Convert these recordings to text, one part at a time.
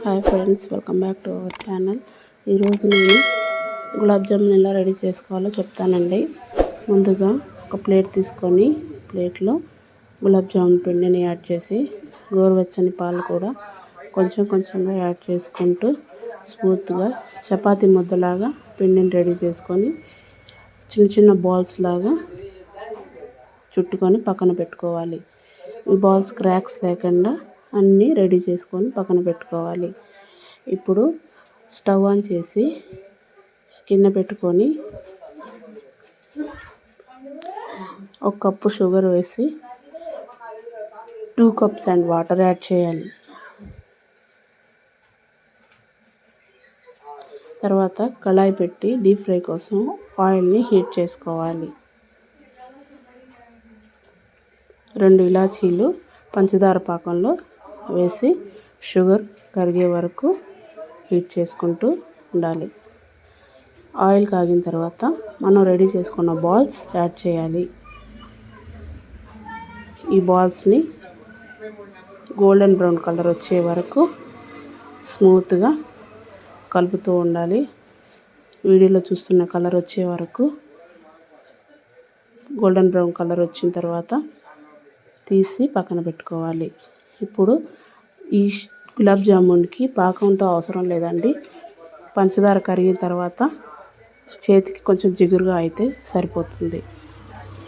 Hi friends welcome back to our channel. ఈరోజు నేను గులాబ్ జామున్ ఎలా రెడీ చేసుకోవాలో చెప్తానండి. ముందుగా ఒక ప్లేట్ తీసుకొని ప్లేట్లో గులాబ్ జామున్ పిండిని యాడ్ చేసి గోరువెచ్చని పాలు కూడా కొంచెం కొంచెంగా యాడ్ చేసుకుంటూ స్మూత్గా చపాతి ముద్దలాగా పిండిని రెడీ చేసుకొని చిన్న చిన్న బాల్స్ లాగా చుట్టుకొని పక్కన పెట్టుకోవాలి. ఈ బాల్స్ క్రాక్స్ లేకుండా అన్నీ రెడీ చేసుకొని పక్కన పెట్టుకోవాలి. ఇప్పుడు స్టవ్ ఆన్ చేసి కింద పెట్టుకొని ఒక కప్పు షుగర్ వేసి two cups and water add చేయాలి. తర్వాత కళాయి పెట్టి డీప్ ఫ్రై కోసం ఆయిల్ని హీట్ చేసుకోవాలి. రెండు ఇలాచీలు పంచదార పాకంలో వేసి షుగర్ కరిగే వరకు హీట్ చేసుకుంటూ ఉండాలి. ఆయిల్ కాగిన తర్వాత మనం రెడీ చేసుకున్న బాల్స్ యాడ్ చేయాలి. ఈ బాల్స్ని గోల్డెన్ బ్రౌన్ కలర్ వచ్చే వరకు స్మూత్గా కలుపుతూ ఉండాలి. వీడియోలో చూస్తున్న కలర్ వచ్చే వరకు గోల్డెన్ బ్రౌన్ కలర్ వచ్చిన తర్వాత తీసి పక్కన పెట్టుకోవాలి. ఇప్పుడు ఈ గులాబ్ జామున్కి పాకంతో అవసరం లేదండి. పంచదార కరిగిన తర్వాత చేతికి కొంచెం జిగురుగా అయితే సరిపోతుంది.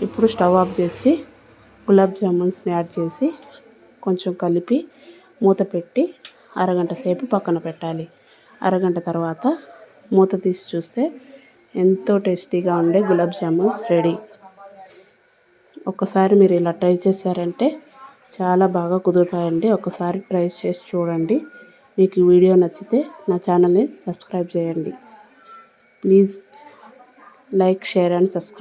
ఇప్పుడు స్టవ్ ఆఫ్ చేసి గులాబ్ జామున్స్ని యాడ్ చేసి కొంచెం కలిపి మూత పెట్టి అరగంట సేపు పక్కన పెట్టాలి. అరగంట తర్వాత మూత తీసి చూస్తే ఎంతో టేస్టీగా ఉండే గులాబ్ జామున్స్ రెడీ. ఒక్కసారి మీరు ఇలా ట్రై చేశారంటే చాలా బాగా కుదురుతాయండి. ఒకసారి ట్రై చేసి చూడండి. మీకు వీడియో నచ్చితే నా ఛానల్ని సబ్స్క్రైబ్ చేయండి. Please like share and subscribe.